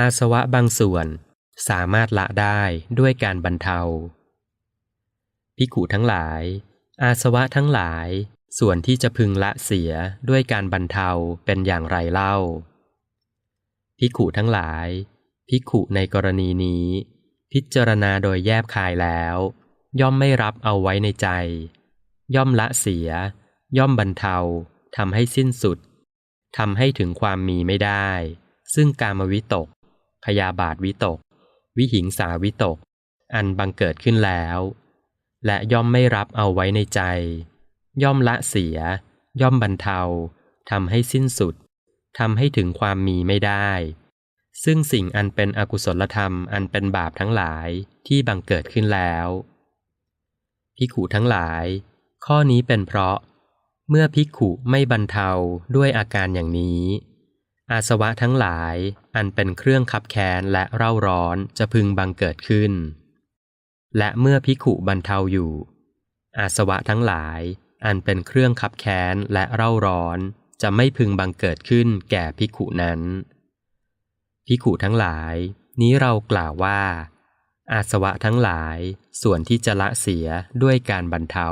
อาสวะบางส่วนสามารถละได้ด้วยการบรรเทาภิกขุทั้งหลาย อาสวะทั้งหลาย ส่วนที่จะพึงละเสียด้วยการบรรเทาเป็นอย่างไรเล่าภิกขุทั้งหลายภิกขุในกรณีนี้ พิจารณาโดยแยบคายแล้ว ย่อมไม่รับเอาไว้ในใจ ย่อมละเสีย ย่อมบรรเทาทำให้สิ้นสุดทำให้ถึงความมีไม่ได้ ซึ่งกามวิตก พยาบาทวิตก วิหิงสาวิตก อันบังเกิดขึ้นแล้ว และย่อมไม่รับเอาไว้ในใจ ย่อมละเสีย ย่อมบรรเทาทำให้สิ้นสุดทำให้ถึงความมีไม่ได้ ซึ่งสิ่งอันเป็นอกุศลธรรมอันเป็นบาปทั้งหลายที่บังเกิดขึ้นแล้วพิขูทั้งหลาย ข้อนี้เป็นเพราะ เมื่อภิกขุไม่บรรเทาด้วยอาการอย่างนี้ อาสวะทั้งหลาย อันเป็นเครื่องคับแค้นและเร่าร้อนจะพึงบังเกิดขึ้น และเมื่อภิขุบรรเทาอยู่ อาสวะทั้งหลาย อันเป็นเครื่องคับแค้นและเร่าร้อนจะไม่พึงบังเกิดขึ้นแก่ภิขุนั้นภิขุทั้งหลาย นี้เรากล่าวว่า อาสวะทั้งหลายส่วนที่จะละเสียด้วยการบรรเทา